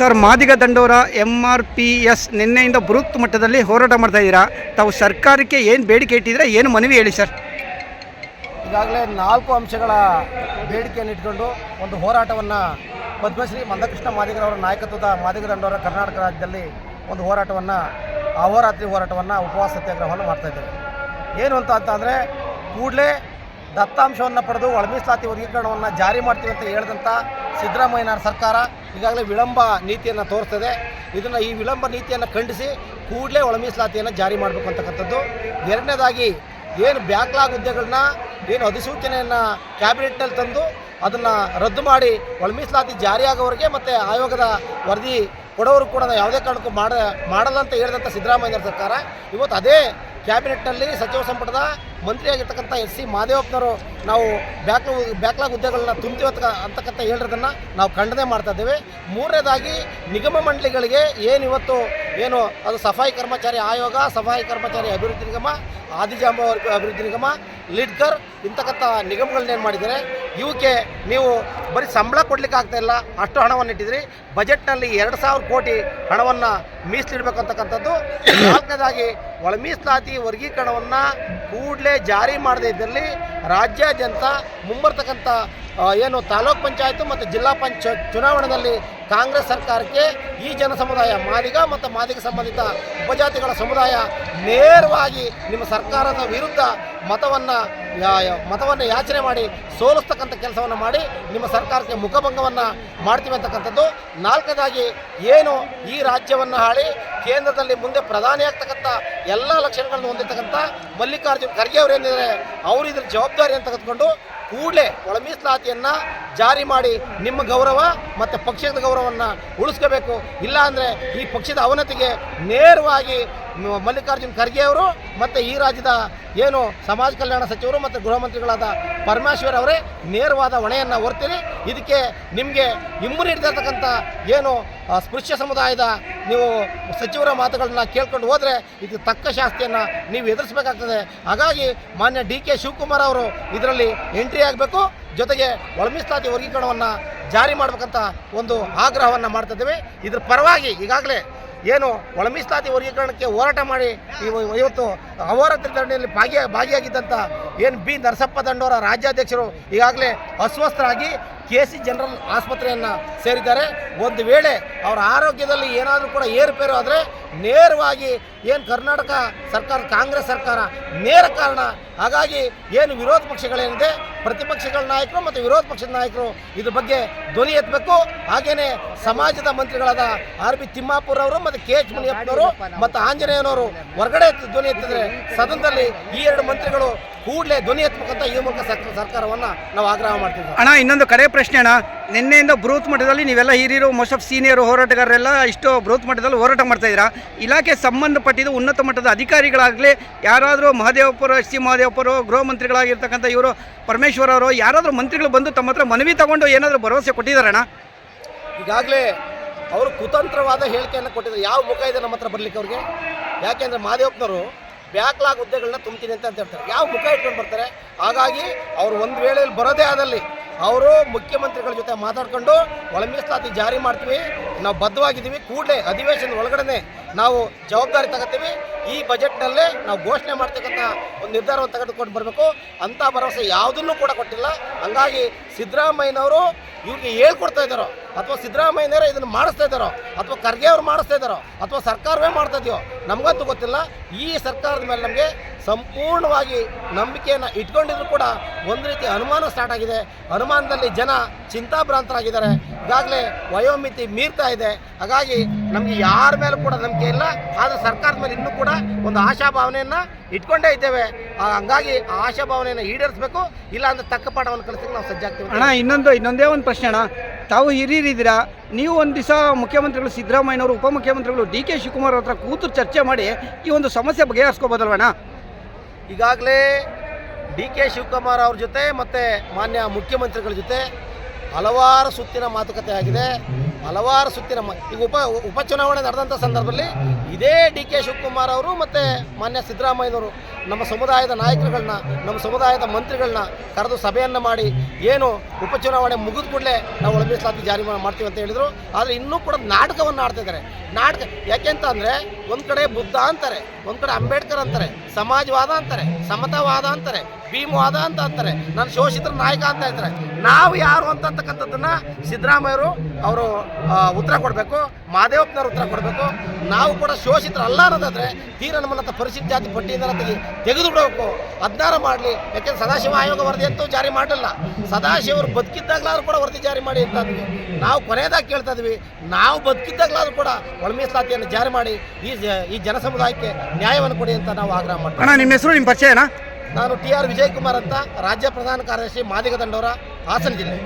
Sir, Madiga Dandora M R P S ನಿನ್ನೆಯಿಂದ ಬೃಹತ್ ಮಟ್ಟದಲ್ಲಿ ಹೋರಾಟ ಮಾಡ್ತಾ ಇದ್ದೀರಾ? ತಾವು ಸರ್ಕಾರಕ್ಕೆ ಏನು ಬೇಡಿಕೆ ಇಟ್ಟಿದ್ರೆ ಏನು ಮನವಿ ಹೇಳಿ ಸರ್? ಈಗಾಗಲೇ ನಾಲ್ಕು ಅಂಶಗಳ ಬೇಡಿಕೆಯನ್ನು ಇಟ್ಕೊಂಡು ಒಂದು ಹೋರಾಟವನ್ನು ಪದ್ಮಶ್ರೀ ಮಂದಕೃಷ್ಣ ಮಾದಿಗರವರ ನಾಯಕತ್ವದ ಮಾದಿಗ ದಂಡೋರ ಕರ್ನಾಟಕ ರಾಜ್ಯದಲ್ಲಿ ಒಂದು ಹೋರಾಟವನ್ನು, ಅಹೋರಾತ್ರಿ ಹೋರಾಟವನ್ನು, ಉಪವಾಸ ಸತ್ಯಾಗ್ರಹವನ್ನು ಮಾಡ್ತಾ ಇದ್ದೇವೆ. ಏನು ಅಂತ ಅಂತಂದರೆ ಕೂಡಲೇ ದತ್ತಾಂಶವನ್ನು ಪಡೆದು ಒಳಮೀಸಾತಿ ವರ್ಗೀಕರಣವನ್ನು ಜಾರಿ ಮಾಡ್ತೀವಿ ಅಂತ ಹೇಳಿದಂಥ ಸಿದ್ದರಾಮಯ್ಯನವರ ಸರ್ಕಾರ ಈಗಾಗಲೇ ವಿಳಂಬ ನೀತಿಯನ್ನು ತೋರಿಸ್ತದೆ. ಇದನ್ನು ಈ ವಿಳಂಬ ನೀತಿಯನ್ನು ಖಂಡಿಸಿ ಕೂಡಲೇ ಒಳ ಮೀಸಲಾತಿಯನ್ನು ಜಾರಿ ಮಾಡಬೇಕು ಅಂತಕ್ಕಂಥದ್ದು. ಎರಡನೇದಾಗಿ ಏನು ಬ್ಯಾಕ್ಲಾಗ್ ಹುದ್ದೆಗಳನ್ನ ಏನು ಅಧಿಸೂಚನೆಯನ್ನು ಕ್ಯಾಬಿನೆಟ್ನಲ್ಲಿ ತಂದು ಅದನ್ನು ರದ್ದು ಮಾಡಿ ಒಳ ಮೀಸಲಾತಿ ಜಾರಿಯಾಗೋವರೆಗೆ ಮತ್ತು ಆಯೋಗದ ವರದಿ ಕೊಡೋರು ಕೂಡ ಯಾವುದೇ ಕಾರಣಕ್ಕೂ ಮಾಡ ಮಾಡಲ್ಲ ಅಂತ ಹೇಳಿದಂಥ ಸಿದ್ದರಾಮಯ್ಯ ಸರ್ಕಾರ, ಇವತ್ತು ಅದೇ ಕ್ಯಾಬಿನೆಟ್ನಲ್ಲಿ ಸಚಿವ ಸಂಪುಟದ ಮಂತ್ರಿಯಾಗಿರ್ತಕ್ಕಂಥ ಎಸ್ ಸಿ ಮಾದೇವಪ್ಪನವರು ನಾವು ಬ್ಯಾಕ್ ಬ್ಯಾಕ್ಲಾಗ್ ಹುದ್ದೆಗಳನ್ನ ಅಂತ ಅಂತಕ್ಕಂಥ ಹೇಳಿರೋದನ್ನು ನಾವು ಖಂಡನೆ ಮಾಡ್ತಾ ಇದ್ದೇವೆ. ಮೂರನೇದಾಗಿ ನಿಗಮ ಮಂಡಳಿಗಳಿಗೆ ಏನು ಇವತ್ತು ಏನು ಅದು ಸಫಾಯಿ ಕರ್ಮಚಾರಿ ಆಯೋಗ, ಸಫಾಯಿ ಕರ್ಮಚಾರಿ ಅಭಿವೃದ್ಧಿ ನಿಗಮ, ಆದಿಜಾಂಬ ಅಭಿವೃದ್ಧಿ ನಿಗಮ, ಲಿಡ್ಕರ್ ಇಂತಕ್ಕಂಥ ನಿಗಮಗಳನ್ನೇನು ಮಾಡಿದ್ದಾರೆ. ಇವಕ್ಕೆ ನೀವು ಬರೀ ಸಂಬಳ ಕೊಡ್ಲಿಕ್ಕೆ ಆಗ್ತಾ ಇಲ್ಲ, ಅಷ್ಟು ಹಣವನ್ನು ಇಟ್ಟಿದ್ರಿ ಬಜೆಟ್ನಲ್ಲಿ ಎರಡು ಸಾವಿರ ಕೋಟಿ ಹಣವನ್ನು ಮೀಸಲಿಡಬೇಕು ಅಂತಕ್ಕಂಥದ್ದು ನಾಲ್ಕನೇದಾಗಿ ಒಳ ಮೀಸಲಾತಿ ವರ್ಗೀಕರಣವನ್ನು ಕೂಡಲೇ ಜಾರಿ ಮಾಡದೇ ಇದ್ದಲ್ಲಿ ರಾಜ್ಯಾದ್ಯಂತ ಮುಂಬರ್ತಕ್ಕಂಥ ಏನು ತಾಲೂಕ್ ಪಂಚಾಯತ್ ಮತ್ತು ಜಿಲ್ಲಾ ಪಂಚ ಚುನಾವಣೆಯಲ್ಲಿ ಕಾಂಗ್ರೆಸ್ ಸರ್ಕಾರಕ್ಕೆ ಈ ಜನ ಸಮುದಾಯ ಮಾದಿಗ ಮತ್ತು ಮಾದಿಗ ಸಂಬಂಧಿತ ಉಪಜಾತಿಗಳ ಸಮುದಾಯ ನೇರವಾಗಿ ನಿಮ್ಮ ಸರ್ಕಾರದ ವಿರುದ್ಧ ಮತವನ್ನು ಮತವನ್ನು ಯಾಚನೆ ಮಾಡಿ, ಸೋಲಿಸ್ತಕ್ಕಂಥ ಕೆಲಸವನ್ನು ಮಾಡಿ, ನಿಮ್ಮ ಸರ್ಕಾರಕ್ಕೆ ಮುಖಭಂಗವನ್ನು ಮಾಡ್ತೀವಿ ಅಂತಕ್ಕಂಥದ್ದು. ನಾಲ್ಕನೇದಾಗಿ, ಏನು ಈ ರಾಜ್ಯವನ್ನು ಹಾಳಿ, ಕೇಂದ್ರದಲ್ಲಿ ಮುಂದೆ ಪ್ರಧಾನಿ ಆಗ್ತಕ್ಕಂಥ ಎಲ್ಲ ಲಕ್ಷಣಗಳನ್ನು ಹೊಂದಿರತಕ್ಕಂಥ ಮಲ್ಲಿಕಾರ್ಜುನ್ ಖರ್ಗೆ ಅವರು ಏನಿದ್ದಾರೆ ಅವರು ಇದ್ರ ಜವಾಬ್ದಾರಿಯನ್ನು ತೆಗೆದುಕೊಂಡು ಕೂಡಲೇ ಒಳ ಮೀಸಲಾತಿಯನ್ನು ಜಾರಿ ಮಾಡಿ ನಿಮ್ಮ ಗೌರವ ಮತ್ತು ಪಕ್ಷದ ಗೌರವವನ್ನು ಉಳಿಸ್ಕೋಬೇಕು. ಇಲ್ಲ ಅಂದರೆ ಈ ಪಕ್ಷದ ಅವನತಿಗೆ ನೇರವಾಗಿ ಮಲ್ಲಿಕಾರ್ಜುನ್ ಖರ್ಗೆ ಅವರು ಮತ್ತು ಈ ರಾಜ್ಯದ ಏನು ಸಮಾಜ ಕಲ್ಯಾಣ ಸಚಿವರು ಮತ್ತು ಗೃಹ ಮಂತ್ರಿಗಳಾದ ಪರಮೇಶ್ವರ್ ಅವರೇ ನೇರವಾದ ಹೊಣೆಯನ್ನು ಹೊರ್ತೀರಿ. ಇದಕ್ಕೆ ನಿಮಗೆ ಇಮ್ಮು ನೀಡ್ತಿರ್ತಕ್ಕಂಥ ಏನು ಸ್ಪೃಶ್ಯ ಸಮುದಾಯದ ನೀವು ಸಚಿವರ ಮಾತುಗಳನ್ನ ಕೇಳ್ಕೊಂಡು ಹೋದರೆ ಇದು ತಕ್ಕ ಶಾಸ್ತಿಯನ್ನು ನೀವು ಎದುರಿಸಬೇಕಾಗ್ತದೆ. ಹಾಗಾಗಿ ಮಾನ್ಯ ಡಿ ಕೆ ಶಿವಕುಮಾರ್ ಅವರು ಇದರಲ್ಲಿ ಎಂಟ್ರಿ ಆಗಬೇಕು. ಜೊತೆಗೆ ಒಳಮೀಸಲಾತಿ ವರ್ಗೀಕರಣವನ್ನು ಜಾರಿ ಮಾಡಬೇಕಂತ ಒಂದು ಆಗ್ರಹವನ್ನು ಮಾಡ್ತಾ ಇದ್ದೇವೆ. ಇದ್ರ ಪರವಾಗಿ ಈಗಾಗಲೇ ಏನು ಒಳ ವರ್ಗೀಕರಣಕ್ಕೆ ಹೋರಾಟ ಮಾಡಿ ಇವ- ಇವತ್ತು ಅಹೋರಾತ್ರಿ ಧರಣಿಯಲ್ಲಿ ಭಾಗಿಯ ಭಾಗಿಯಾಗಿದ್ದಂಥ ಏನು ಬಿ ನರಸಪ್ಪ ದಂಡೋರ ರಾಜ್ಯಾಧ್ಯಕ್ಷರು ಈಗಾಗಲೇ ಅಸ್ವಸ್ಥರಾಗಿ ಕೆ ಸಿ ಜನರಲ್ ಆಸ್ಪತ್ರೆಯನ್ನು ಸೇರಿದ್ದಾರೆ. ಒಂದು ವೇಳೆ ಅವರ ಆರೋಗ್ಯದಲ್ಲಿ ಏನಾದರೂ ಕೂಡ ಏರುಪೇರು ಆದರೆ ನೇರವಾಗಿ ಏನು ಕರ್ನಾಟಕ ಸರ್ಕಾರ, ಕಾಂಗ್ರೆಸ್ ಸರ್ಕಾರ ನೇರ ಕಾರಣ. ಹಾಗಾಗಿ ಏನು ವಿರೋಧ ಪಕ್ಷಗಳೇನಿದೆ, ಪ್ರತಿಪಕ್ಷಗಳ ನಾಯಕರು ಮತ್ತು ವಿರೋಧ ಪಕ್ಷದ ನಾಯಕರು ಇದ್ರ ಬಗ್ಗೆ ಧ್ವನಿ ಎತ್ತಬೇಕು. ಹಾಗೆಯೇ ಸಮಾಜದ ಮಂತ್ರಿಗಳಾದ ಆರ್ ಬಿ ತಿಮ್ಮಾಪುರ್ ಅವರು ಮತ್ತು ಕೆ ಎಚ್ ಮುನಿಯಪ್ಪನವರು ಮತ್ತು ಆಂಜನೇಯನವರು ಹೊರಗಡೆ ಧ್ವನಿ ಎತ್ತಿದ್ರೆ ಸದನದಲ್ಲಿ ಈ ಎರಡು ಮಂತ್ರಿಗಳು ಕೂಡಲೇ ಧ್ವನಿ ಎತ್ತಬೇಕಂತ ಈ ಮೂಲಕ ಸರ್ಕ- ಸರ್ಕಾರವನ್ನು ನಾವು ಆಗ್ರಹ ಮಾಡ್ತೀವಿ ಅಣ್ಣ, ಇನ್ನೊಂದು ಕರೆ ಪ್ರಶ್ನೆ ಅಣ್ಣ, ನಿನ್ನೆಯಿಂದ ಬೃಹತ್ ಮಟ್ಟದಲ್ಲಿ ನೀವೆಲ್ಲ ಹಿರಿಯರು ಮೋಸ್ಟ್ ಆಫ್ ಸೀನಿಯರ್ ಹೋರಾಟಗಾರರೆಲ್ಲ ಇಷ್ಟು ಬೃಹತ್ ಮಟ್ಟದಲ್ಲಿ ಹೋರಾಟ ಮಾಡ್ತಾ ಇದ್ದೀರಾ? ಇಲಾಖೆ ಸಂಬಂಧಪಟ್ಟಿದ್ದು ಉನ್ನತ ಮಟ್ಟದ ಅಧಿಕಾರಿಗಳಾಗಲಿ, ಯಾರಾದರೂ ಮಹದೇವಪುರ, ಎಸ್ ಸಿ ಮಹದೇವಪುರ, ಗೃಹ ಮಂತ್ರಿಗಳಾಗಿರ್ತಕ್ಕಂಥ ಇವರು, ಪರಮೇಶ್ವರ್ ಅವರು, ಯಾರಾದರೂ ಮಂತ್ರಿಗಳು ಬಂದು ತಮ್ಮ ಹತ್ರ ಮನವಿ ತಗೊಂಡು ಏನಾದರೂ ಭರವಸೆ ಕೊಟ್ಟಿದ್ದಾರಣ್ಣ ಈಗಾಗಲೇ ಅವರು ಕುತಂತ್ರವಾದ ಹೇಳಿಕೆಯನ್ನು ಕೊಟ್ಟಿದ್ದಾರೆ. ಯಾವ ಮುಖ ಇದೆ ನಮ್ಮ ಹತ್ರ ಬರ್ಲಿಕ್ಕೆ ಅವ್ರಿಗೆ? ಯಾಕೆಂದರೆ ಮಹದೇವಪ್ಪನವರು ಬ್ಯಾಕ್ಲಾಗ್ ಹುದ್ದೆಗಳನ್ನ ತುಂಬ್ತೀನಿ ಅಂತ ಅಂತ ಹೇಳ್ತಾರೆ. ಯಾವ ಮುಖ ಇಟ್ಕೊಂಡು ಬರ್ತಾರೆ? ಹಾಗಾಗಿ ಅವರು ಒಂದು ವೇಳೆಯಲ್ಲಿ ಬರೋದೇ ಆದಲ್ಲಿ ಅವರು ಮುಖ್ಯಮಂತ್ರಿಗಳ ಜೊತೆ ಮಾತಾಡ್ಕೊಂಡು ಒಳ ಮೀಸಲಾತಿ ಜಾರಿ ಮಾಡ್ತೀವಿ. ನಾವು ಬದ್ಧವಾಗಿದ್ದೀವಿ. ಕೂಡಲೇ ಅಧಿವೇಶನದ ಒಳಗಡೆ ನಾವು ಜವಾಬ್ದಾರಿ ತಗೋತೀವಿ. ಈ ಬಜೆಟ್ನಲ್ಲೇ ನಾವು ಘೋಷಣೆ ಮಾಡ್ತಕ್ಕಂಥ ಒಂದು ನಿರ್ಧಾರವನ್ನು ತೆಗೆದುಕೊಂಡು ಬರಬೇಕು. ಅಂಥ ಭರವಸೆ ಯಾವುದನ್ನು ಕೂಡ ಕೊಟ್ಟಿಲ್ಲ. ಹಂಗಾಗಿ ಸಿದ್ದರಾಮಯ್ಯನವರು ಇವ್ರಿಗೆ ಹೇಳ್ಕೊಡ್ತಾ ಇದ್ದಾರೋ, ಅಥವಾ ಸಿದ್ದರಾಮಯ್ಯನವರು ಇದನ್ನು ಮಾಡಿಸ್ತಾ ಇದ್ದಾರೋ, ಅಥವಾ ಖರ್ಗೆ ಅವ್ರು ಮಾಡಿಸ್ತಾ ಇದ್ದಾರೋ, ಅಥವಾ ಸರ್ಕಾರವೇ ಮಾಡ್ತಾ ಇದೆಯೋ ನಮಗಂತೂ ಗೊತ್ತಿಲ್ಲ. ಈ ಸರ್ಕಾರದ ಮೇಲೆ ನಮಗೆ ಸಂಪೂರ್ಣವಾಗಿ ನಂಬಿಕೆಯನ್ನು ಇಟ್ಕೊಂಡಿದ್ರು ಕೂಡ ಒಂದು ರೀತಿ ಅನುಮಾನ ಸ್ಟಾರ್ಟ್ ಆಗಿದೆ. ಅನುಮಾನದಲ್ಲಿ ಜನ ಚಿಂತಾಭ್ರಾಂತರಾಗಿದ್ದಾರೆ. ಈಗಾಗಲೇ ವಯೋಮಿತಿ ಮೀರ್ತಾ ಇದೆ. ಹಾಗಾಗಿ ನಮಗೆ ಯಾರ ಮೇಲೂ ಕೂಡ ನಂಬಿಕೆ ಇಲ್ಲ. ಆದರೆ ಸರ್ಕಾರದ ಮೇಲೆ ಇನ್ನೂ ಕೂಡ ಒಂದು ಆಶಾಭಾವನೆಯನ್ನು ಇಟ್ಕೊಂಡೇ ಇದ್ದೇವೆ. ಹಂಗಾಗಿ ಆ ಆಶಾಭಾವನೆಯನ್ನು ಈಡೇರಿಸಬೇಕು. ಇಲ್ಲ ಅಂದರೆ ತಕ್ಕ ಪಾಠವನ್ನು ಕಲಿಸಲಿಕ್ಕೆ ನಾವು ಸಜ್ಜಾಗ್ತೀವಿ ಅಣ್ಣ, ಇನ್ನೊಂದು, ಇನ್ನೊಂದೇ ಒಂದು ಪ್ರಶ್ನೆ ಅಣ್ಣ. ತಾವು ಹಿರಿಯರಿದ್ದೀರಾ? ನೀವು ಒಂದು ದಿವಸ ಮುಖ್ಯಮಂತ್ರಿಗಳು ಸಿದ್ದರಾಮಯ್ಯನವರು, ಉಪಮುಖ್ಯಮಂತ್ರಿಗಳು, ಡಿ ಕೆ ಶಿವಕುಮಾರ್ ಹತ್ರ ಕೂತು ಚರ್ಚೆ ಮಾಡಿ ಈ ಒಂದು ಸಮಸ್ಯೆ ಬಗೆಹರಿಸ್ಕೋಬೋದಲ್ವಣ್ಣ ಈಗಾಗಲೇ ಡಿ ಕೆ ಶಿವಕುಮಾರ್ ಅವ್ರ ಜೊತೆ ಮತ್ತು ಮಾನ್ಯ ಮುಖ್ಯಮಂತ್ರಿಗಳ ಜೊತೆ ಹಲವಾರು ಸುತ್ತಿನ ಮಾತುಕತೆ ಆಗಿದೆ. ಹಲವಾರು ಸುತ್ತಿನ ಈಗ ಉಪ ಉಪಚುನಾವಣೆ ನಡೆದಂಥ ಸಂದರ್ಭದಲ್ಲಿ ಇದೇ ಡಿ ಕೆ ಶಿವಕುಮಾರ್ ಅವರು ಮತ್ತು ಮಾನ್ಯ ಸಿದ್ದರಾಮಯ್ಯನವರು ನಮ್ಮ ಸಮುದಾಯದ ನಾಯಕರುಗಳನ್ನ, ನಮ್ಮ ಸಮುದಾಯದ ಮಂತ್ರಿಗಳನ್ನ ಕರೆದು ಸಭೆಯನ್ನು ಮಾಡಿ ಏನು ಉಪಚುನಾವಣೆ ಮುಗಿದ ಕೂಡಲೇ ನಾವು ಒಳ ಮೀಸಲಾತಿ ಜಾರಿ ಮಾಡ್ತೀವಿ ಅಂತ ಹೇಳಿದರು. ಆದರೆ ಇನ್ನೂ ಕೂಡ ನಾಟಕವನ್ನು ಆಡ್ತಿದ್ದಾರೆ ನಾಟಕ ಯಾಕೆಂತ ಅಂದರೆ ಒಂದು ಕಡೆ ಬುದ್ಧ ಅಂತಾರೆ, ಒಂದು ಕಡೆ ಅಂಬೇಡ್ಕರ್ ಅಂತಾರೆ, ಸಮಾಜವಾದ ಅಂತಾರೆ, ಸಮತಾವಾದ ಅಂತಾರೆ, ಭೀಮವಾದ ಅಂತ ಅಂತಾರೆ. ನಾನು ಶೋಷಿತರ ನಾಯಕ ಅಂತ ಹೇಳ್ತಾರೆ ನಾವು ಯಾರು ಅಂತಕ್ಕಂಥದ್ದನ್ನು ಸಿದ್ದರಾಮಯ್ಯರು ಅವರು ಉತ್ತರ ಕೊಡಬೇಕು ಮಹಾದೇವಪ್ಪನವರು ಉತ್ತರ ಕೊಡಬೇಕು. ನಾವು ಕೂಡ ಶೋಷಿತರಲ್ಲ ಅನ್ನೋದಾದ್ರೆ ತೀರ ನಮ್ಮನ್ನ ಪರಿಶಿಷ್ಟ ಜಾತಿ ಪಟ್ಟಿಯಿಂದ ತೆಗಿ ತೆಗೆದು ಬಿಡಬೇಕು ಅಜ್ಞಾನ ಮಾಡಲಿ. ಯಾಕೆಂದ್ರೆ ಸದಾಶಿವ ಆಯೋಗ ವರದಿ ಅಂತೂ ಜಾರಿ ಮಾಡಲಿಲ್ಲ. ಸದಾಶಿವರು ಬದುಕಿದ್ದಾಗಲಾದ್ರೂ ಕೂಡ ವರದಿ ಜಾರಿ ಮಾಡಿ ಅಂತ ಅದ್ವಿ. ನಾವು ಕೊನೆಯದಾಗಿ ಕೇಳ್ತಾ ಇದ್ವಿ ನಾವು ಬದುಕಿದ್ದಾಗಲಾದ್ರೂ ಕೂಡ ಒಳ ಮೀಸಲಾತಿಯನ್ನು ಜಾರಿ ಮಾಡಿ ಈ ಜ- ಈ ಜನ ಸಮುದಾಯಕ್ಕೆ ನ್ಯಾಯವನ್ನು ಕೊಡಿ ಅಂತ ನಾವು ಆಗ್ರಹ ಮಾಡ್ತೀವಿ. ನಿಮ್ಮ ಹೆಸರು ನಿಮ್ಮ ಪರಿಚಯನಾ ನಾನು ಟಿ ಆರ್ ವಿಜಯಕುಮಾರ್ ಅಂತ ರಾಜ್ಯ ಪ್ರಧಾನ ಕಾರ್ಯದರ್ಶಿ ಮಾದಿಗ ದಂಡವರ ಹಾಸನ ಜಿಲ್ಲೆ